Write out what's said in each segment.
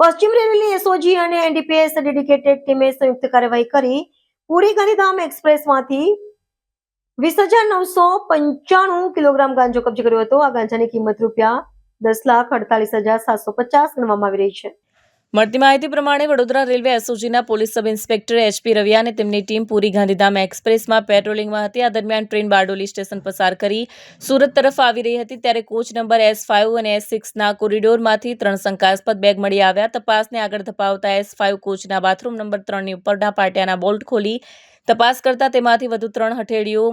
પશ્ચિમ રેલવેની એસઓજી અને એનડીપીએસ ડેડિકેટેડ ટીમે સંયુક્ત કાર્યવાહી કરી. પુરી ગાંધીધામ એક્સપ્રેસમાંથી વીસ હજાર નવસો પંચાણું કિલોગ્રામ ગાંજો કબજે કર્યો હતો. આ ગાંજાની કિંમત રૂપિયા દસ લાખ અડતાલીસ હજાર સાતસો પચાસ ગણવામાં આવી રહી છે. મળતી માહિતી પ્રમાણે Vadodara railway એસઓજીના police sub inspector HP Raviya અને તેમની ટીમ પૂરી ગાંધીધામ એક્સપ્રેસમાં પેટ્રોલિંગમાં હતી. આ દરમિયાન ટ્રેન બારડોલી સ્ટેશન પસાર કરી સુરત તરફ આવી રહી હતી ત્યારે કોચ નંબર એસ ફાઇવ અને એસ સિક્સના કોરિડોરમાંથી ત્રણ શંકાસ્પદ બેગ મળી આવ્યા. તપાસને આગળ ધપાવતા એસ ફાઇવ કોચના બાથરૂમ નંબર ત્રણની ઉપરના પાટિયાના બોલ્ટ ખોલી તપાસ કરતા તેમાંથી વધુ ત્રણ હથેળીઓ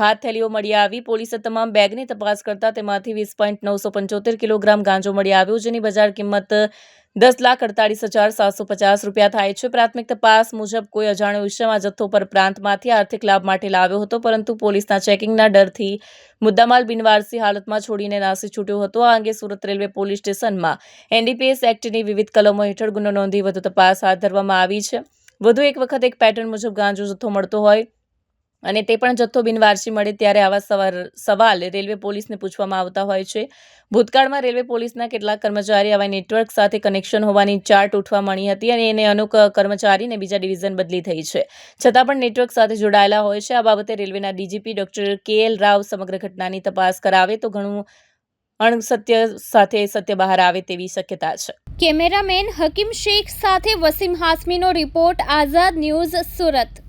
હાથ થેલીઓ મળી આવી. પોલીસે તમામ બેગની તપાસ કરતા તેમાંથી વીસ પોઈન્ટ નવસો પંચોતેર કિલોગ્રામ ગાંજો મળી આવ્યો, જેની બજાર કિંમત દસ લાખ અડતાલીસ હજાર સાતસો પચાસ રૂપિયા થાય છે. પ્રાથમિક તપાસ મુજબ કોઈ અજાણ્યો વિશ્વમાં જથ્થો પર પ્રાંતમાંથી આર્થિક લાભ માટે લાવ્યો હતો, પરંતુ પોલીસના ચેકિંગના ડરથી મુદ્દામાલ બિનવારસી હાલતમાં છોડીને નાસી છૂટ્યો હતો. આ અંગે સુરત રેલવે પોલીસ સ્ટેશનમાં એનડીપીએસ એક્ટની વિવિધ કલમો હેઠળ ગુનો નોંધી વધુ તપાસ હાથ ધરવામાં આવી છે. વધુ એક વખત એક પેટર્ન મુજબ ગાંજો જથ્થો મળતો હોય અને તે પણ જથ્થો બિનવારસી મળે ત્યારે આવા સવાર, સવાલ રેલવે પોલીસને પૂછવામાં આવતા હોય છે. ભૂતકાળમાં રેલવે પોલીસના કેટલાક કર્મચારી આવા નેટવર્ક સાથે કનેક્શન હોવાની ચાર્ટ ઉઠવા મળી હતી અને એને અનુક કર્મચારીને બીજા ડિવિઝન બદલી થઈ છે. છતાં પણ નેટવર્ક સાથે જોડાયેલા હોય છે. આ બાબતે રેલવેના DGP doctor K L Rao સમગ્ર ઘટનાની તપાસ કરાવે તો ઘણું અણસત્ય સાથે સત્ય બહાર આવે તેવી શક્યતા છે. કેમેરામેન હકીમ શેખ સાથે વસીમ હાસમીનો રિપોર્ટ, આઝાદ ન્યૂઝ સુરત.